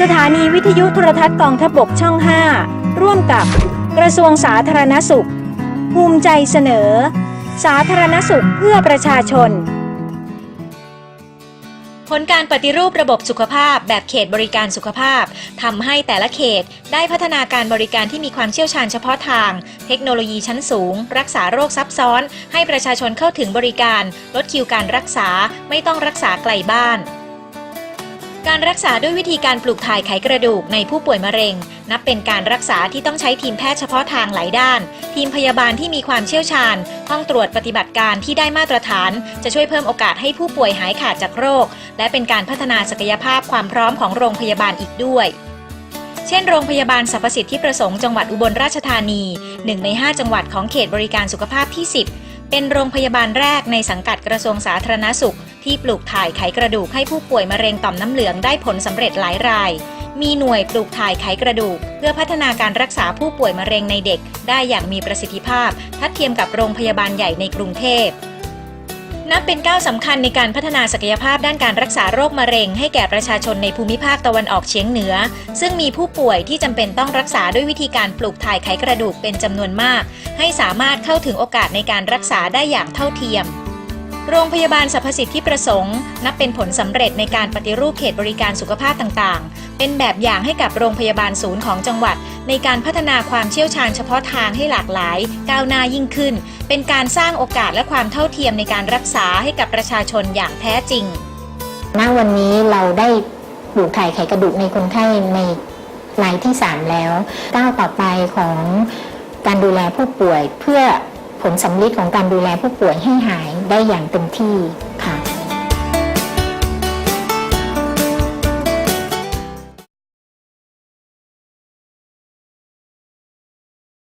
สถานีวิทยุโทรทัศน์กองทพบกช่อง 5 ร่วมกับกระทรวงสาธารณสุข ภูมิใจเสนอ สาธารณสุขเพื่อประชาชน ผลการปฏิรูประบบสุขภาพแบบเขตบริการสุขภาพทำให้แต่ละเขตได้พัฒนาการบริการที่มีความเชี่ยวชาญเฉพาะทาง เทคโนโลยีชั้นสูง รักษาโรคซับซ้อน ให้ประชาชนเข้าถึงบริการ ลดคิวการรักษาไม่ต้องรักษาไกลบ้าน การรักษาด้วยวิธีการปลูกถ่ายไขกระดูกในผู้ป่วยมะเร็ง นับเป็นการรักษาที่ต้องใช้ทีมแพทย์เฉพาะทางหลายด้าน ทีมพยาบาลที่มีความเชี่ยวชาญ ห้องตรวจปฏิบัติการที่ได้มาตรฐาน จะช่วยเพิ่มโอกาสให้ผู้ป่วยหายขาดจากโรค และเป็นการพัฒนาศักยภาพความพร้อมของโรงพยาบาลอีกด้วยเช่นโรงพยาบาลสรรพสิทธิประสงค์จังหวัดอุบลราชธานีหนึ่งใน 5 จังหวัดของเขตบริการสุขภาพที่ 10 เป็นโรงพยาบาลแรกในสังกัดกระทรวงสาธารณสุข ที่ปลูกถ่ายไขกระดูกให้ผู้ป่วยมะเร็งต่อมน้ำเหลืองได้ผลสำเร็จหลายราย มีหน่วยปลูกถ่ายไขกระดูก เพื่อพัฒนาการรักษาผู้ป่วยมะเร็งในเด็ก ได้อย่างมีประสิทธิภาพทัดเทียมกับโรงพยาบาลใหญ่ในกรุงเทพ นับเป็นก้าวสำคัญในการพัฒนาศักยภาพด้านการรักษาโรคมะเร็ง ให้แก่ประชาชนในภูมิภาคตะวันออกเฉียงเหนือ ซึ่งมีผู้ป่วยที่จำเป็นต้องรักษาด้วยวิธีการปลูกถ่ายไขกระดูกเป็นจำนวนมาก ให้สามารถเข้าถึงโอกาสในการรักษาได้อย่างเท่าเทียม โรงพยาบาลสรรพสิทธิประสงค์ นับเป็นผลสำเร็จในการปฏิรูปเขตบริการสุขภาพต่างๆ เป็นแบบอย่างให้กับโรงพยาบาลศูนย์ของจังหวัด ในการพัฒนาความเชี่ยวชาญเฉพาะทางให้หลากหลาย ก้าวหน้ายิ่งขึ้น เป็นการสร้างโอกาสและความเท่าเทียมในการรักษาให้กับประชาชนอย่างแท้จริง ณ วันนี้เราได้ปลูกถ่ายไขกระดูกในคนไข้ในรายที่ 3 แล้วก้าวต่อไปของการดูแลผู้ป่วยเพื่อผลสำลิดของการดูแลผู้ป่วยให้หาย ได้อย่างเต็มที่